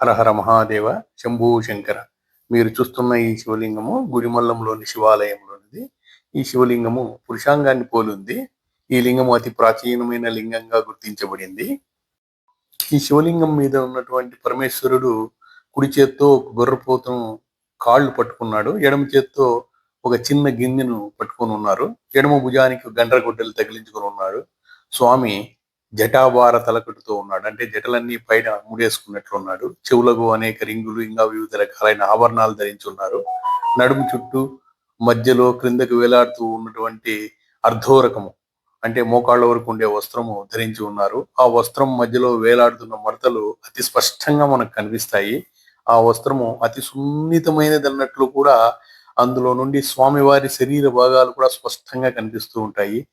హరహర మహాదేవ శంభూ శంకర. మీరు చూస్తున్న ఈ శివలింగము గుడిమల్లంలోని శివాలయంలోనిది. ఈ శివలింగము పురుషాంగాన్ని పోలుంది. ఈ లింగము అతి ప్రాచీనమైన లింగంగా గుర్తించబడింది. ఈ శివలింగం మీద ఉన్నటువంటి పరమేశ్వరుడు కుడి చేత్తో ఒక గొర్రెపోతును కాళ్ళు పట్టుకున్నాడు. ఎడమ చేత్తో ఒక చిన్న గిన్నెను పట్టుకొని ఉన్నారు. ఎడమ భుజానికి గండ్రగొడ్డలు తగిలించుకొని ఉన్నాడు స్వామి జటాభార తలకట్టుతో ఉన్నాడు. అంటే జటలన్నీ పైన ముడేసుకున్నట్లు ఉన్నాడు చెవులకు అనేక రింగులు ఇంకా వివిధ రకాలైన ఆభరణాలు ధరించి ఉన్నారు నడుము చుట్టూ మధ్యలో క్రిందకు వేలాడుతూ ఉన్నటువంటి అర్ధోరకము అంటే మోకాళ్ళ వరకు ఉండే వస్త్రము ధరించి ఉన్నారు. ఆ వస్త్రం మధ్యలో వేలాడుతున్న మడతలు అతి స్పష్టంగా మనకు కనిపిస్తాయి. ఆ వస్త్రము అతి సున్నితమైనది అన్నట్లు కూడా అందులో నుండి స్వామివారి శరీర భాగాలు కూడా స్పష్టంగా కనిపిస్తూ ఉంటాయి.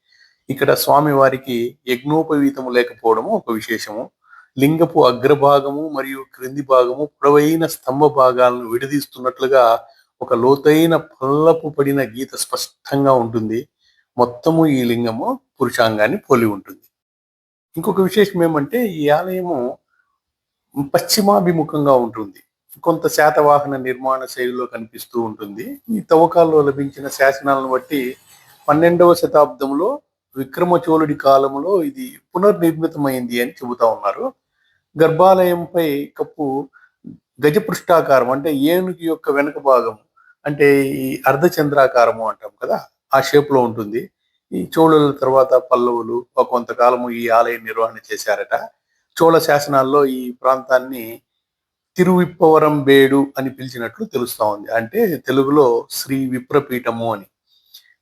ఇక్కడ స్వామివారికి యజ్ఞోపవీతము లేకపోవడము ఒక విశేషము. లింగపు అగ్రభాగము మరియు క్రింది భాగము పొడవైన స్తంభ భాగాలను విడదీస్తున్నట్లుగా ఒక లోతైన పల్లపు పడిన గీత స్పష్టంగా ఉంటుంది. మొత్తము ఈ లింగము పురుషాంగాన్ని పోలి ఉంటుంది. ఇంకొక విశేషం ఏమంటే ఈ ఆలయము పశ్చిమాభిముఖంగా ఉంటుంది. కొంత శాతవాహన నిర్మాణ శైలిలో కనిపిస్తూ ఉంటుంది. ఈ తవ్వకాల్లో లభించిన శాసనాలను బట్టి పన్నెండవ శతాబ్దంలో విక్రమచోళుడి కాలంలో ఇది పునర్నిర్మితమైంది అని చెబుతా ఉన్నారు. గర్భాలయంపై కప్పు గజపృష్ఠాకారం అంటే ఏనుగు యొక్క వెనుక భాగం అంటే ఈ అర్ధచంద్రాకారము అంటాం కదా ఆ షేప్లో ఉంటుంది. ఈ చోళుల తర్వాత పల్లవులు కొంతకాలము ఈ ఆలయ నిర్వహణ చేశారట. చోళ శాసనాల్లో ఈ ప్రాంతాన్ని తిరువిప్పవరం బేడు అని పిలిచినట్లు తెలుస్తా ఉంది. అంటే తెలుగులో శ్రీ విప్రపీఠము అని.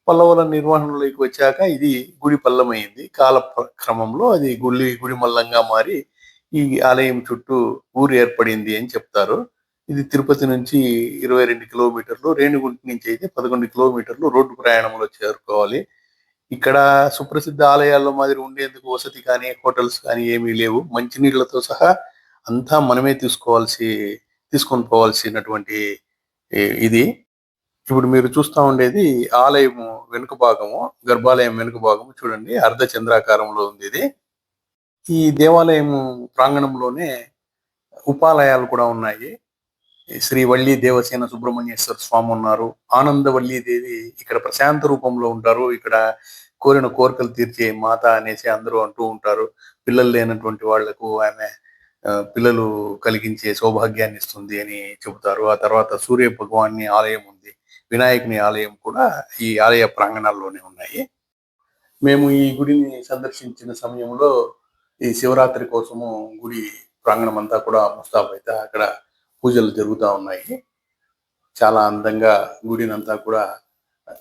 పల్లవుల నిర్వహణలోకి వచ్చాక ఇది గుడి పల్లమైంది. కాల ప్ర- క్రమంలో అది గుడి గుడి మల్లంగా మారి ఈ ఆలయం చుట్టూ ఊరు ఏర్పడింది అని చెప్తారు. ఇది తిరుపతి నుంచి ఇరవై రెండు కిలోమీటర్లు రేణిగుంట నుంచి అయితే పదకొండు కిలోమీటర్లు రోడ్డు ప్రయాణంలో చేరుకోవాలి. ఇక్కడ సుప్రసిద్ధ ఆలయాల్లో మాదిరి ఉండేందుకు వసతి కానీ హోటల్స్ కానీ ఏమీ లేవు. మంచినీళ్ళతో సహా అంతా మనమే తీసుకోవాల్సి తీసుకొని పోవాల్సినటువంటి ఇది. ఇప్పుడు మీరు చూస్తా ఉండేది ఆలయము వెనుక భాగము గర్భాలయం వెనుక భాగము చూడండి అర్ధ చంద్రాకారంలో ఉంది ఇది. ఈ దేవాలయము ప్రాంగణంలోనే ఉపాలయాలు కూడా ఉన్నాయి. శ్రీ వల్లి దేవసేన సుబ్రహ్మణ్యేశ్వర స్వామి ఉన్నారు. ఆనందవల్లి దేవి ఇక్కడ ప్రశాంత రూపంలో ఉంటారు. ఇక్కడ కోరిన కోరికలు తీర్చే మాత అనేసి అందరూ అంటూ ఉంటారు. పిల్లలు లేనటువంటి వాళ్ళకు ఆమె పిల్లలు కలిగించే సౌభాగ్యాన్ని ఇస్తుంది అని చెబుతారు. ఆ తర్వాత సూర్య భగవాన్ని ఆలయం ఉంది. వినాయకుని ఆలయం కూడా ఈ ఆలయ ప్రాంగణాల్లోనే ఉన్నాయి. మేము ఈ గుడిని సందర్శించిన సమయంలో ఈ శివరాత్రి కోసము గుడి ప్రాంగణం అంతా కూడా ముస్తాబైతే అక్కడ పూజలు జరుగుతూ ఉన్నాయి. చాలా అందంగా గుడిని అంతా కూడా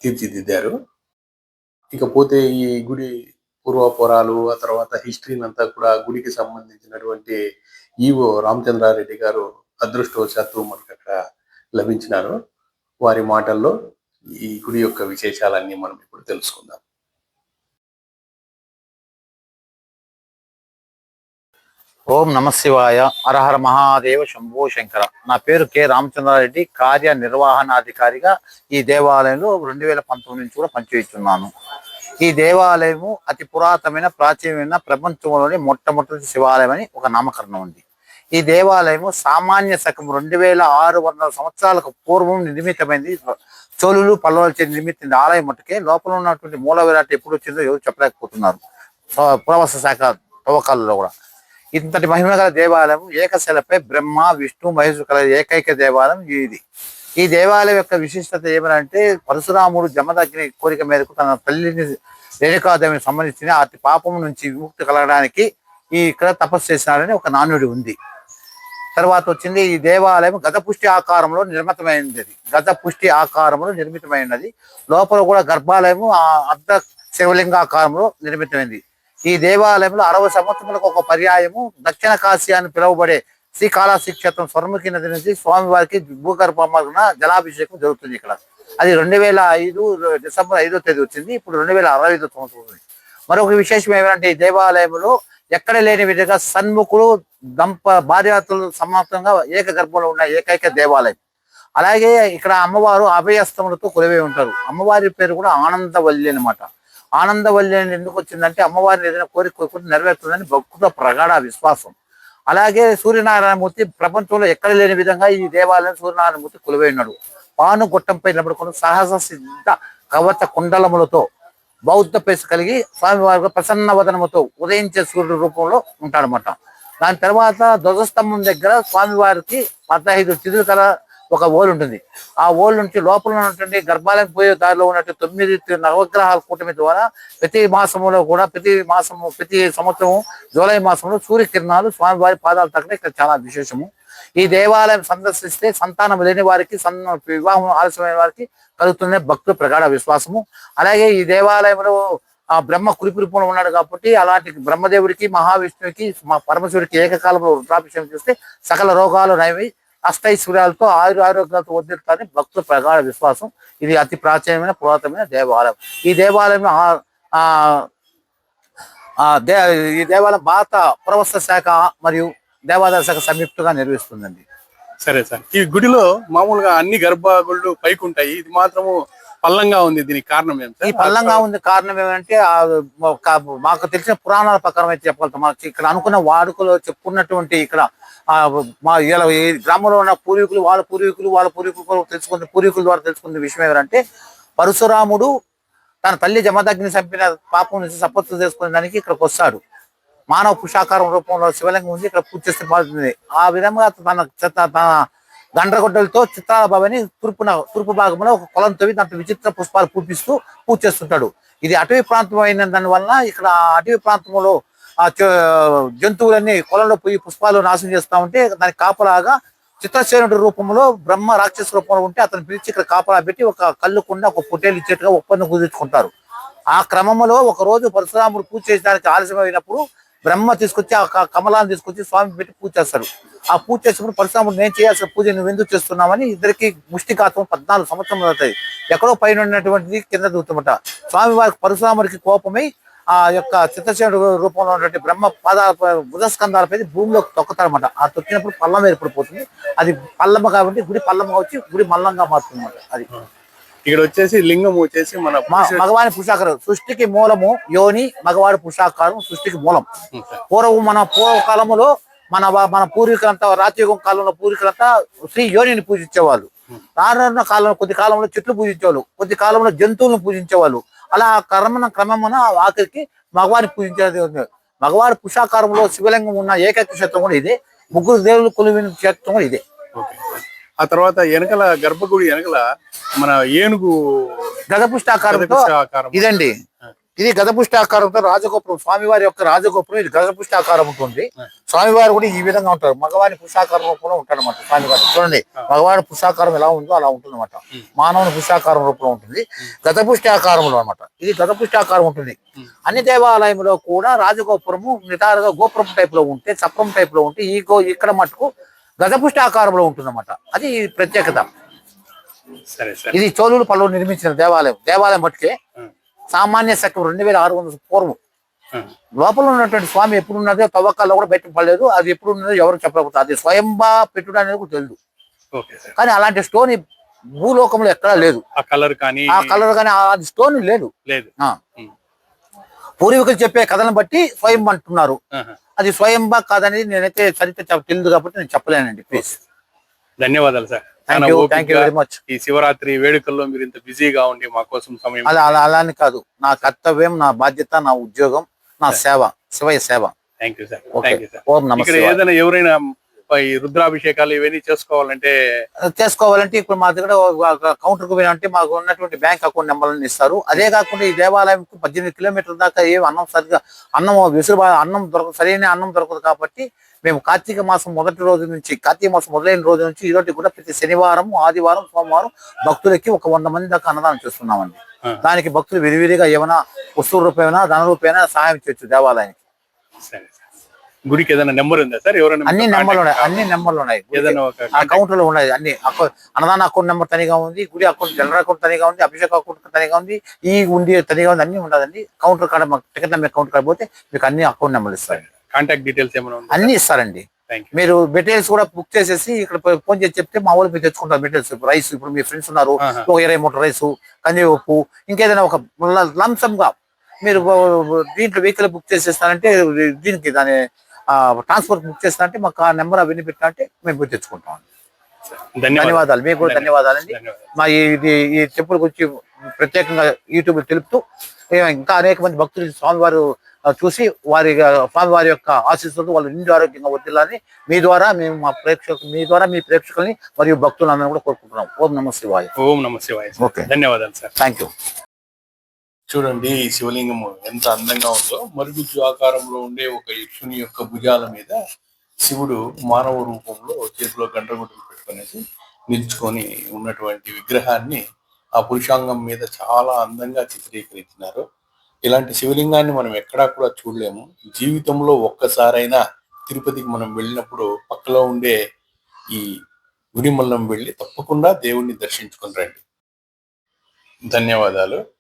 తీర్చిదిద్దారు. ఇకపోతే ఈ గుడి పూర్వపురాలు ఆ తర్వాత హిస్టరీని అంతా కూడా గుడికి సంబంధించినటువంటి ఈవో రామచంద్రారెడ్డి గారు అదృష్టవశాత్తు మనకు అక్కడ లభించినారు. వారి మాటల్లో ఈ గుడి యొక్క విశేషాలన్నీ మనం ఇప్పుడు తెలుసుకుందాం. ఓం నమ శివాయ. హరహర మహాదేవ శంభో శంకర. నా పేరు కె రామచంద్రారెడ్డి కార్యనిర్వహణాధికారిగా ఈ దేవాలయంలో రెండు వేల పంతొమ్మిది నుంచి కూడా పనిచేస్తున్నాను. ఈ దేవాలయము అతి పురాతనమైన ప్రాచీనమైన ప్రపంచంలోని మొట్టమొదటి శివాలయం అని ఒక నామకరణం ఉంది. ఈ దేవాలయము సామాన్య శకం రెండు వేల ఆరు వందల సంవత్సరాలకు పూర్వం నిర్మితమైంది. చోళులు పల్లవులచే నిర్మిత ఆలయం మట్టుకే లోపల ఉన్నటువంటి మూల విరాట్ ఎప్పుడు వచ్చిందో ఎవరు చెప్పలేకపోతున్నారు. పురా- పురావస్తు శాఖ తవ్వకాలలో కూడా. ఇంతటి మహిమ గల దేవాలయం ఏకశిలపై బ్రహ్మ విష్ణు మహేశ్వరు కల ఏకైక దేవాలయం ఇది. ఈ దేవాలయం యొక్క విశిష్టత ఏమనంటే పరశురాముడు జమదగ్ని కోరిక మేరకు తన తల్లిని రేణుకాదేవిని సంబంధించిన అతి పాపం నుంచి విముక్తి కలగడానికి ఈ ఇక్కడ తపస్సు చేసినాడని ఒక నానుడి ఉంది. తర్వాత వచ్చింది ఈ దేవాలయం గత పుష్టి ఆకారంలో నిర్మితమైనది. అది. గత పుష్టి ఆకారంలో నిర్మితమైనది. లోపల కూడా గర్భాలయము ఆ అర్ధ శివలింగాకారంలో నిర్మితమైంది. ఈ దేవాలయంలో అరవై సంవత్సరాలకు ఒక పర్యాయము దక్షిణ కాశీ అని పిలువబడే శ్రీకాళహస్తి క్షేత్రం స్వర్ముఖి నది నుంచి స్వామివారికి భూగర్భమాన జలాభిషేకం జరుగుతుంది ఇక్కడ. అది రెండు వేల ఐదు డిసెంబర్ ఐదో తేదీ వచ్చింది. ఇప్పుడు రెండు వేల అరవై ఐదో సంవత్సరం ఉంది. మరొక విశేషం ఏమంటే ఈ దేవాలయంలో ఎక్కడ లేని విధంగా సన్ముఖులు దంప భార్యాతులు సమాప్తంగా ఏక గర్భంలో ఉన్న ఏకైక దేవాలయం. అలాగే ఇక్కడ అమ్మవారు అభయస్తములతో కొలివై ఉంటారు. అమ్మవారి పేరు కూడా ఆనందవల్లి అనమాట ఆనందవల్లి అని ఎందుకు వచ్చిందంటే అమ్మవారిని ఏదైనా కోరిక కోరుకుంటే నెరవేరుతుందని భక్తుల ప్రగాఢ విశ్వాసం. అలాగే సూర్యనారాయణమూర్తి ప్రపంచంలో ఎక్కడ లేని విధంగా ఈ దేవాలయం సూర్యనారాయణమూర్తి కొలువై ఉన్నాడు. పాను గుట్టంపై నిలబడుకున్న సహస సిద్ధ కవచ కుండలములతో బౌద్ధ పేసు కలిగి స్వామివారి ప్రసన్న వదనముతో ఉదయించే సూర్యుడు రూపంలో ఉంటాడనమాట దాని తర్వాత ధ్వజస్తంభం దగ్గర స్వామివారికి పదహైదు చిదురు ఒక ఓలు ఉంటుంది. ఆ ఓలు నుంచి లోపల ఉన్నటువంటి గర్భాలయం పోయే దారిలో ఉన్నటువంటి తొమ్మిది నవగ్రహాల కూటమి ద్వారా ప్రతి మాసంలో కూడా ప్రతి మాసము ప్రతి సంవత్సరం జూలై మాసంలో సూర్యకిరణాలు స్వామివారి పాదాలు తగ్గడం ఇక్కడ చాలా విశేషము. ఈ దేవాలయం సందర్శిస్తే సంతానం లేని వారికి సన్న వివాహం ఆలస్యమైన వారికి కలుగుతున్న భక్తుల ప్రగాఢ విశ్వాసము. అలాగే ఈ దేవాలయంలో ఆ బ్రహ్మ కురిపురిపున ఉన్నాడు కాబట్టి అలాంటి బ్రహ్మదేవుడికి మహావిష్ణువుకి మా పరమశివుడికి ఏకకాలంలో రుద్రాభిషేకం చేస్తే సకల రోగాలు నయమై అష్టైశ్వర్యాలతో ఆయుర ఆరోగ్యాలతో వదిలిస్తారని భక్తుల ప్రగాఢ విశ్వాసం. ఇది అతి ప్రాచీనమైన పురాతనమైన దేవాలయం. ఈ దేవాలయం ఆ- దే ఈ దేవాలయం భారత పురవస్త్ర శాఖ మరియు దేవాదాయ శాఖ సంయుక్తంగా నిర్వహిస్తుందండి. సరే సార్. ఈ గుడిలో మామూలుగా అన్ని గర్భగుళ్ళు పైకి ఉంటాయి ఇది మాత్రము పల్లంగా ఉంది దీనికి కారణం ఏమి ఈ పల్లంగా ఉంది కారణం ఏమంటే మాకు తెలిసిన పురాణాల ప్రకారం అయితే చెప్పగలుగుతాం. మాకు ఇక్కడ అనుకున్న వాడుకలో చెప్పుకున్నటువంటి ఇక్కడ ఆ మా ఇలా గ్రామంలో ఉన్న పూర్వీకులు వాళ్ళ పూర్వీకులు వాళ్ళ పూర్వీకులు తెలుసుకున్న పూర్వీకుల ద్వారా తెలుసుకున్న విషయం ఏమంటే పరశురాముడు తన తల్లి జమదగ్ని చంపిన పాపం నుంచి సపత్తు చేసుకునే దానికి ఇక్కడికి వస్తాడు. మానవ పుషాకారం రూపంలో శివలింగం ఉంది ఇక్కడ పూజ చేస్తే బాగుంటుంది ఆ విధంగా తన తన తన గండ్రగొడ్డలతో చిత్రాల భవని తూర్పున తూర్పు భాగంలో ఒక కొలం తవ్వి దాంట్లో విచిత్ర పుష్పాలు పూపిస్తూ పూజ చేస్తుంటాడు. ఇది అటవీ ప్రాంతం అయిన దానివల్ల వలన ఇక్కడ అటవీ ప్రాంతంలో ఆ జంతువులన్నీ కొలంలో పోయి పుష్పాలు నాశనం చేస్తా ఉంటే దానికి కాపలాగా చిత్రసేనుడి రూపంలో బ్రహ్మ రాక్షస రూపంలో ఉంటే అతను పిలిచి ఇక్కడ కాపలా పెట్టి ఒక కళ్ళు ఒక పొట్టేలు ఇచ్చేట్టుగా ఒప్పందం కుదుర్చుకుంటారు. ఆ క్రమంలో ఒక రోజు పరశురాముడు పూజ చేయడానికి ఆలస్యమైనప్పుడు బ్రహ్మ తీసుకొచ్చి ఆ కమలాన్ని తీసుకొచ్చి స్వామి పెట్టి పూజ చేస్తారు. ఆ పూజ చేసినప్పుడు పరశురాముడు నేను చేయాల్సిన పూజ నువ్వు ఎందుకు చేస్తున్నామని ఇద్దరికి ముష్టికాత్వం పద్నాలుగు సంవత్సరాలు అవుతాయి. ఎక్కడో పైన ఉన్నటువంటిది కింద దూతమట. స్వామి వారికి పరశురాముడికి కోపమై ఆ యొక్క చిత్తసేనుడు రూపంలో ఉన్నటువంటి బ్రహ్మ పాదాల బుధస్కంధాలపై భూమిలోకి తొక్కుతారన్నమాట. ఆ తొక్కినప్పుడు పల్లం ఏర్పడిపోతుంది. అది పల్లమ్మ కాబట్టి గుడి పల్లమ్మ వచ్చి గుడి మల్లంగా మారుతుంది అది. ఇక్కడ వచ్చేసి లింగం వచ్చేసి మన మగవాని పురుషాకారం సృష్టికి మూలము యోని మగవాడి పురుషాకారం సృష్టికి మూలం. పూర్వం మన పూర్వకాలములో మన మన పూర్వీకులంతా రాత్రియుగం కాలంలో పూర్వీకులంతా శ్రీ యోనిని పూజించేవాళ్ళు. రానున్న కాలంలో కొద్ది కాలంలో చెట్లు పూజించేవాళ్ళు. కొద్ది కాలంలో జంతువులను పూజించేవాళ్ళు. అలా క్రమణ క్రమమున ఆఖరికి మగవారిని పూజించేది. మగవారి పురుషాకారంలో శివలింగం ఉన్న ఏకైక క్షేత్రం కూడా ఇదే. ముగ్గురు దేవుళ్ళు కొలువిన క్షేత్రం కూడా ఇదే. ఆ తర్వాత వెనకల గర్భగుడి వెనకల మన ఏనుగు గజపుష్టాకారంతో ఆకారం ఇదండి. ఇది గజపుష్టాకారంతో రాజగోపురం స్వామివారి యొక్క రాజగోపురం ఇది గజపుష్టాకారం ఉంటుంది. స్వామివారు కూడా ఈ విధంగా ఉంటారు. మగవారి పురుషాకారం రూపంలో ఉంటాడు అనమాట స్వామివారు. చూడండి మగవారి పురుషాకారం ఎలా ఉందో అలా ఉంటుంది అనమాట మానవుని పురుషాకారం రూపంలో ఉంటుంది. గజపుష్టాకారంలో అనమాట ఇది గజపుష్టాకారం ఉంటుంది. అన్ని దేవాలయంలో కూడా రాజగోపురము నిటారుగా గోపురం టైప్లో ఉంటే చప్రం టైప్లో ఉంటే ఈ గో ఇక్కడ మటుకు గజపుష్టాకారంలో ఉంటుంది అనమాట అది ప్రత్యేకత. ఇది చోళులు పలువురు నిర్మించిన దేవాలయం. దేవాలయం మట్టుకే సామాన్య శకం రెండు వేల ఆరు వందల పూర్వం. లోపల ఉన్నటువంటి స్వామి ఎప్పుడు ఉన్నదో తవ్వకాల్లో కూడా బయట పడలేదు. అది ఎప్పుడు ఉన్నదో ఎవరు చెప్పలేకపోతే అది స్వయంగా పెట్టుడు అనేది కూడా తెలియదు కానీ అలాంటి స్టోన్ భూలోకంలో ఎక్కడా లేదు. ఆ కలర్ కానీ ఆ కలర్ కానీ అది స్టోన్ లేదు. లేదు. పూర్వీకులు చెప్పే కథలను బట్టి స్వయం అంటున్నారు. అది స్వయంబా కాదనేది నేనైతే చరిత్ర తెలియదు కాబట్టి నేను చెప్పలేనండి. ప్లీజ్ ధన్యవాదాలు sir. Thank you very much ఈ శివరాత్రి వేడుకల్లో మీరు ఇంత బిజీగా ఉండి మా కోసం సమయం అలా అలా అలా అని కాదు. నా కర్తవ్యం నా బాధ్యత నా ఉద్యోగం నా సేవ శివయ్య సేవ. Thank you sir okay sir Om ఇక్కడ నమస్తే ఏదైనా ఎవరైనా రుద్రాభిషేకాలు ఇవన్నీ చేసుకోవాలంటే చేసుకోవాలంటే ఇప్పుడు మా దగ్గర కౌంటర్కు పోయినంటే మాకు ఉన్నటువంటి బ్యాంక్ అకౌంట్ నెంబర్లను ఇస్తారు. అదే కాకుండా ఈ దేవాలయం పద్దెనిమిది కిలోమీటర్ల దాకా ఏ అన్నం సరిగా అన్నం విసురుబా అన్నం దొరకదు సరైన అన్నం దొరకదు కాబట్టి మేము కార్తీక మాసం మొదటి రోజు నుంచి కార్తీక మాసం మొదలైన రోజు నుంచి ఈ రోజు కూడా ప్రతి శనివారం ఆదివారం సోమవారం భక్తులకి ఒక వంద మంది దాకా అన్నదానం చేస్తున్నామండి. దానికి భక్తులు విరివిరిగా ఏమైనా వస్తువు రూపేనా ధన రూపేనా సహాయం చేయొచ్చు దేవాలయానికి. సార్. గుడికి ఏదైనా నెంబర్ ఉందా సార్? ఎవరైనా అన్ని నెంబర్లు ఉన్నాయి అన్ని నెంబర్లు ఉన్నాయి ఏదైనా ఒక అకౌంట్లో ఉన్నాయి అన్ని. అన్నదాన అకౌంట్ నెంబర్ తనిగా ఉంది గుడి అకౌంట్ జనరల్ అకౌంట్ తనిగా ఉంది అభిషేక్ అకౌంట్ తనిగా ఉంది ఈ ఉండి తనిగా ఉంది అన్ని ఉండదండి కౌంటర్ కాడ మాకు టికెట్ నెంబర్ అకౌంట్ కాడ పోతే మీకు అన్ని అకౌంట్ నెంబర్లు ఇస్తారు కాంటాక్ట్ డీటెయిల్స్ ఏమైనా అన్ని ఇస్తారండి. మీరు మెటీరియల్స్ కూడా బుక్ చేసేసి ఇక్కడ ఫోన్ చేసి చెప్తే మా వాళ్ళు మీరు తెచ్చుకుంటారు మెటీరియల్స్ రైస్ ఇప్పుడు మీ ఫ్రెండ్స్ ఉన్నారు. ఒక ఇరవై మూట రైస్ కందిపప్పు ఇంకేదైనా ఒక గా మీరు దీంట్లో వెహికల్ బుక్ చేసేస్తారంటే దీనికి దాని ట్రాన్స్ఫర్ బుక్ చేస్తా అంటే మాకు ఆ నెంబర్ అవన్నీ పెట్టినా అంటే మేము తెచ్చుకుంటాం. ధన్యవాదాలు. మీకు కూడా ధన్యవాదాలండి. ధన్యవాదాలు. మా ఈ- ఇది ఈ టెంపుల్ గురించి ప్రత్యేకంగా యూట్యూబ్ తెలుపుతూ ఇంకా అనేక మంది భక్తులు స్వామివారు చూసి వారి స్వామివారి యొక్క ఆశీస్సులతో వాళ్ళు నిండు ఆరోగ్యంగా వర్దిల్లని మీ ద్వారా మేము మా ప్రేక్షకులు మీ ద్వారా మీ ప్రేక్షకుల్ని మరియు భక్తులందరూ కూడా కోరుకుంటున్నాం. ఓం నమ శివాయ. ఓం నమ శివాయ. ఓకే. ధన్యవాదాలు సార్. థ్యాంక్ యూ చూడండి ఈ శివలింగం ఎంత అందంగా ఉందో. మరుగుజ్జు ఆకారంలో ఉండే ఒక యక్షుని యొక్క భుజాల మీద శివుడు మానవ రూపంలో చేతిలో గండ్రగుడ్డలు పెట్టుకునేసి నిల్చుకొని ఉన్నటువంటి విగ్రహాన్ని ఆ పురుషాంగం మీద చాలా అందంగా చిత్రీకరించినారు. ఇలాంటి శివలింగాన్ని మనం ఎక్కడా కూడా చూడలేము. జీవితంలో ఒక్కసారైనా తిరుపతికి మనం వెళ్ళినప్పుడు పక్కలో ఉండే ఈ గుడిమల్లం వెళ్ళి తప్పకుండా దేవుణ్ణి దర్శించుకొని రండి. ధన్యవాదాలు.